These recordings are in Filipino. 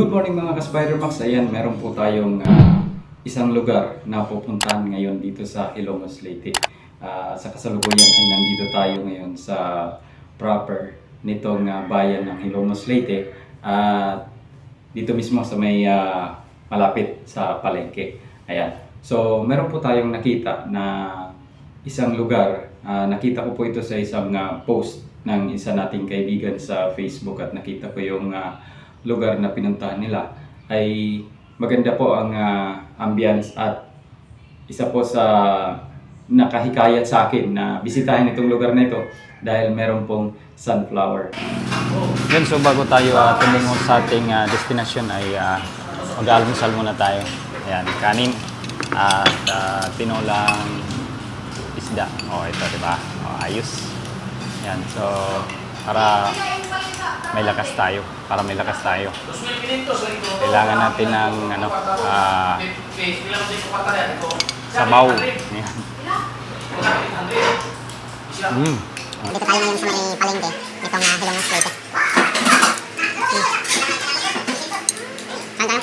Good morning mga ka-Spidermax. Ayan, meron po tayong ah, isang lugar na pupuntahan ngayon dito sa Ilongos Leyte. Ah, sa kasalukuyan ay nandito tayo ngayon sa proper nitong ah, bayan ng Ilongos Leyte. At dito mismo sa may ah, malapit sa palengke. Ayan. So, meron po tayong nakita na isang lugar. Ah, nakita ko po ito sa isang ah, post ng isa nating kaibigan sa Facebook at nakita ko yung ah, lugar na pinuntahan nila ay maganda po ang ah, ambience at isa po sa nakahikayat sa akin na bisitahin itong lugar na ito dahil meron pong sunflower. Yun, so bago tayo uh, tumingon sa ating ah, destination ay uh, mag-almusal muna tayo. Ayan, kanin at uh, tinolang isda. O, ito, di ba? O, ayos. Ayan, so para may lakas tayo. Para may lakas tayo. Kailangan natin ng ano, ah, sabaw. Ayan. Mm. Dito tayo ngayon sa may palengke nitong uh, Hilongos Leyte. Hmm. Saan tayo?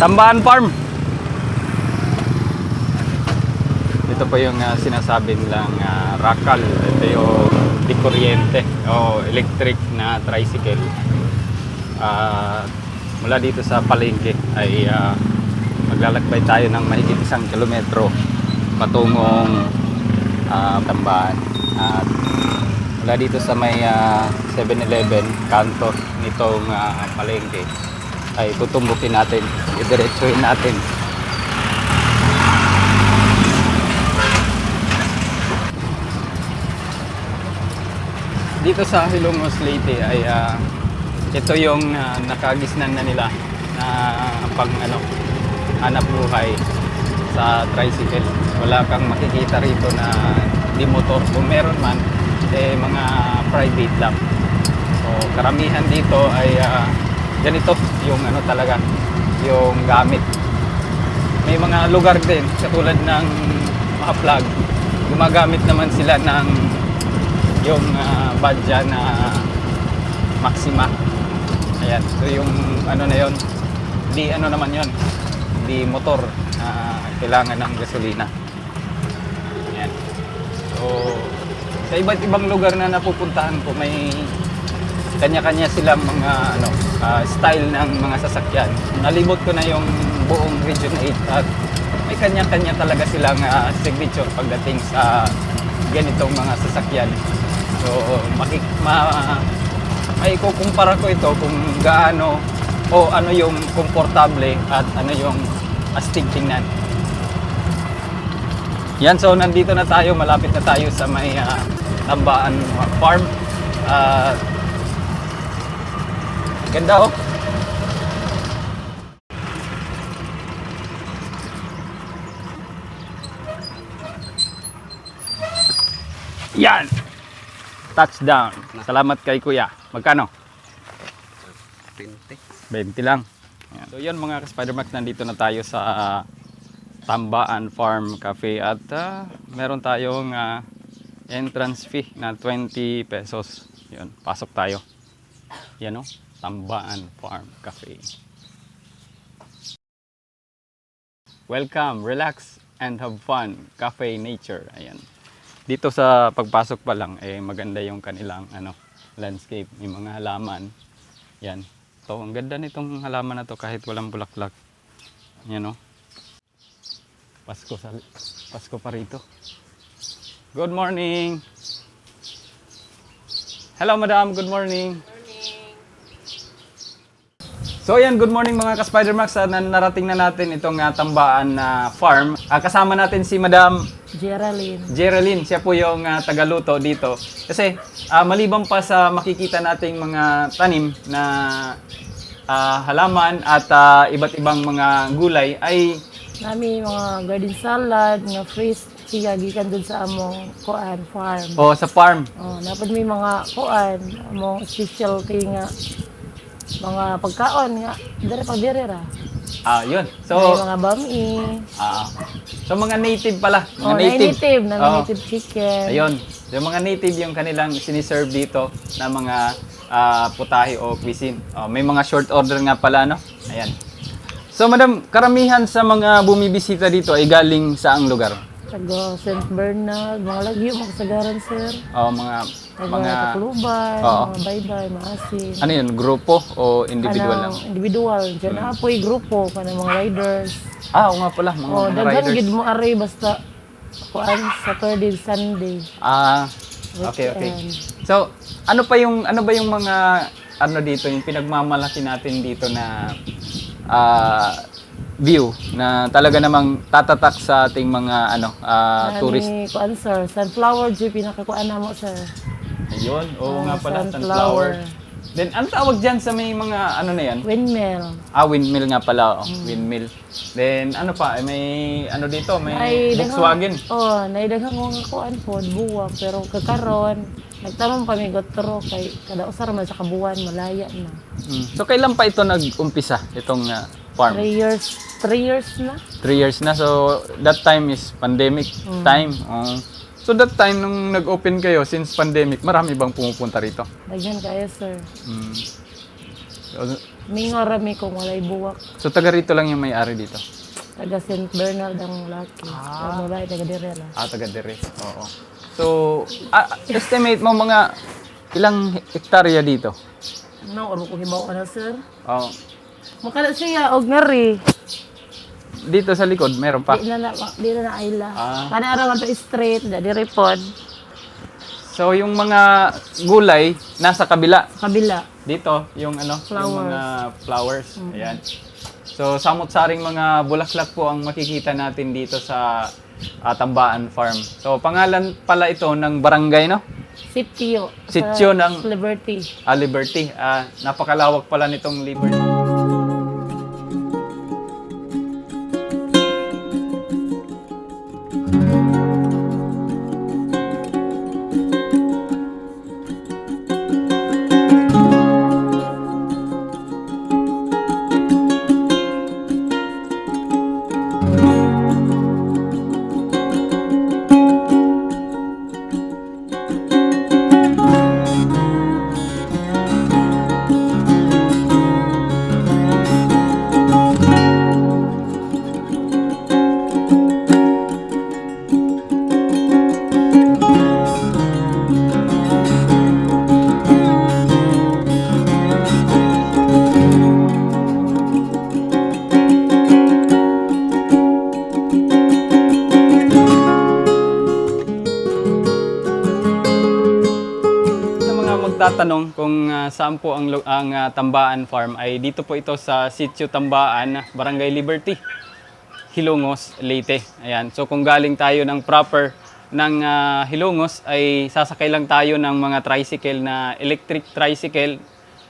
Tambahan Farm. Ito po yung ah, sinasabi nilang ah, Rakal. Ito yung di kuryente o electric na tricycle. Ah, mula dito sa palengke ay ah, maglalakbay tayo ng mahigit isang kilometro patungong ah, Tambahan. At mula dito sa may ah, 7-Eleven kanto nitong ah, palengke ay tutumbukin natin, idiretsuhin natin. Dito sa Hilongos Leyte ay ah, ito yung ah, nakagisnan na nila na pang ano, hanap buhay sa tricycle. Wala kang makikita rito na di motor. Kung meron man, eh mga private lang. So karamihan dito ay ah, ganito yung ano talaga, yung gamit. May mga lugar din, katulad ng mga plug, gumagamit naman sila ng yung uh, badya na Maxima. Ayan, so yung ano na yon, di ano naman yon, di motor na kailangan ng gasolina. Ayan. So, sa iba't ibang lugar na napupuntahan ko, may kanya-kanya silang mga ano, ah, style ng mga sasakyan. Nalibot ko na yung buong Region 8 at may kanya-kanya talaga silang ah, signature pagdating sa ganitong mga sasakyan. So, makik ma maikukumpara ko ito kung gaano o ano yung komportable at ano yung astig tingnan. Yan, so nandito na tayo, malapit na tayo sa may ah, Tambaan Farm. At Ganda oh. Yan. Touchdown. Salamat kay Kuya. Magkano? 20. 20 lang. Yan. So yun mga ka-Spidermax, nandito na tayo sa ah, Tambaan Farm Cafe at ah, meron tayong ah, entrance fee na 20 pesos. Yun, pasok tayo. Yan o, Tambaan Farm Cafe. Welcome, relax and have fun. Cafe Nature. Ayan. Dito sa pagpasok pa lang, eh maganda yung kanilang ano, landscape, yung mga halaman. Yan. So, ang ganda nitong halaman na to kahit walang bulaklak. Yan o. Pasko sa Pasko pa rito. Good morning. Hello, madam. Good morning. So ayan, good morning mga ka-Spidermax. Uh, narating na natin itong uh, tambaan na farm. Ah, kasama natin si Madam Geraldine. Geraldine. Siya po yung uh, tagaluto dito. Kasi ah, maliban pa sa makikita nating mga tanim na ah, halaman at ah, iba't ibang mga gulay ay Nami mga garden salad, nga freeze siya gikan dun sa among kuan farm. oh, sa farm. Oh, napad may mga kuan, among specialty nga mga pagkaon nga dire pag dire ra. Ah, yun. may So, mga bami. ah, so mga native pala. Mga Oh, native. native, na Oo. native chicken. Ayun. Yung mga native yung kanilang siniserve dito na mga ah, putahe o cuisine. Oh, may mga short order nga pala, no? Ayan. So, madam, karamihan sa mga bumibisita dito ay galing sa ang lugar? Taga St. Bernard, mga lagyo, mga sagaran, sir. O, mga, mga, Tacloban, Oo. mga baybay, maasin. ano yun, grupo o individual lang? Individual. Diyan na apoy grupo, kanang mga riders. Ah, oo nga pala, mga, Oh, mga daghan riders. gid mo ari basta kuan Saturday, Sunday. Ah, okay, okay. So, ano pa yung ano ba yung mga ano dito yung pinagmamalaki natin dito na ah, view na talaga namang tatatak sa ating mga ano ah, tourist. kuan sir, sunflower jeep pinakakuan namo sir. Ayun, oo Ah, nga pala sunflower. sunflower. Then ano tawag diyan sa may mga ano na yan? Windmill. Ah, windmill nga pala, oh, Hmm. windmill. Then ano pa, eh, may ano dito, may Ay, Volkswagen. daghang- Oh, naidaghang mga kuan po, buwak pero kakaron nagtamong kami gotro kay kada usar man sa kabuan malaya na. Mm. So kailan pa ito nag-umpisa itong ah, farm? Three years, three years na. Three years na. So, that time is pandemic Mm. time. Oh. So, that time nung nag-open kayo, since pandemic, marami bang pumupunta rito? Daghan kayo sir. Mm. So, Mingo rami kung walay buwak. so, taga rito lang yung may-ari dito? Taga St. Bernard ang laki. Ah. Mula taga dire la. Ah, taga dire. Oo. So, ah, estimate mo mga ilang hektarya dito? No, aro ko hibaw na sir. Oh. Makala siya og ngari. Dito sa likod, meron pa. Di na na, di na na ayla. Ah. Kana ara man to straight, da dire pod. So, yung mga gulay, nasa kabila. Sa kabila. Dito, yung ano, yung Flowers. mga flowers. Ayan. So, samot-saring mga bulaklak po ang makikita natin dito sa ah, Tambaan Farm. So, pangalan pala ito ng barangay, no? Sitio. Sitio ng- Liberty. Ah, Liberty. Ah, napakalawak pala nitong Liberty. Mga magtatanong kung ah, saan po ang, ang ah, Tambaan Farm ay dito po ito sa Sitio Tambaan, Barangay Liberty, Hilongos, Leyte. Ayan. So kung galing tayo ng proper ng ah, Hilongos ay sasakay lang tayo ng mga tricycle na electric tricycle.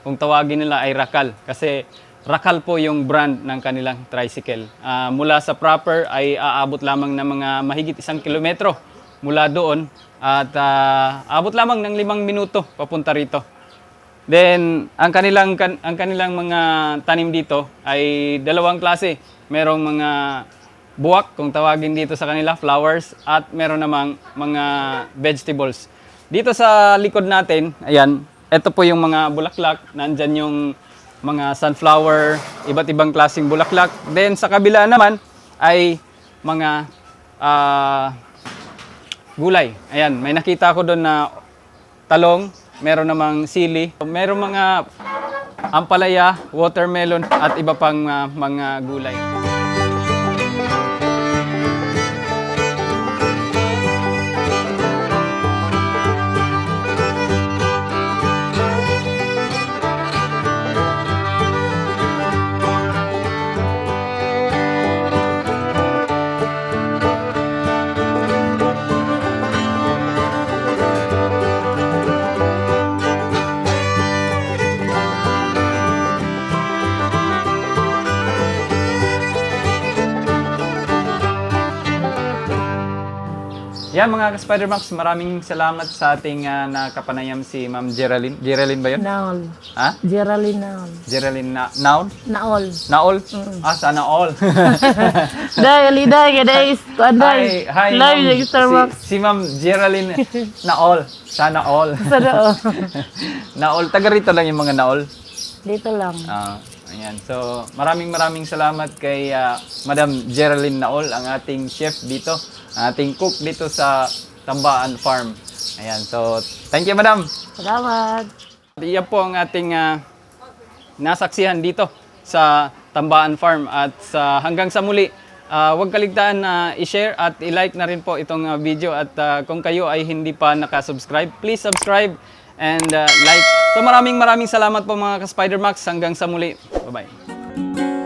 Kung tawagin nila ay Rakal kasi Rakal po yung brand ng kanilang tricycle. Ah, mula sa proper ay aabot lamang ng mga mahigit isang kilometro mula doon at ah, abot lamang ng limang minuto papunta rito. Then, ang kanilang kan- ang kanilang mga tanim dito ay dalawang klase. Merong mga buwak kung tawagin dito sa kanila, flowers at meron namang mga vegetables. Dito sa likod natin, ayan, ito po yung mga bulaklak. Nandyan yung mga sunflower, iba't ibang klaseng bulaklak. Then sa kabila naman ay mga ah, gulay. Ayan, may nakita ko doon na talong, meron namang sili, meron mga ampalaya, watermelon at iba pang ah, mga gulay. Yan mga ka-Spidermax, maraming salamat sa ating ah, nakapanayam si Ma'am Geraldine. Geraldine ba yun? Naol. Ha? Geraldine Naol. Geraldine na Naul? Naol. Naol? Ah, sana all. Day, aliday, kada is, anday. hi, hi, Live Ma'am. yung Starbucks. Si, si Ma'am Geraldine Naol. Sana all. Sana, oh. Naol. Taga rito lang yung mga Naol. Dito lang. Ah, ayan. So, maraming maraming salamat kay ah, Madam Geraldine Naol, ang ating chef dito, ang ating cook dito sa Tambaan Farm. Ayan. So, thank you, Madam. Salamat. Iyan po ang ating ah, nasaksihan dito sa Tambaan Farm at sa hanggang sa muli. ah, huwag kaligtaan na i-share at i-like na rin po itong ah, video at ah, kung kayo ay hindi pa nakasubscribe, please subscribe and uh, like. So maraming maraming salamat po mga ka-Spider Max. Hanggang sa muli. Bye-bye.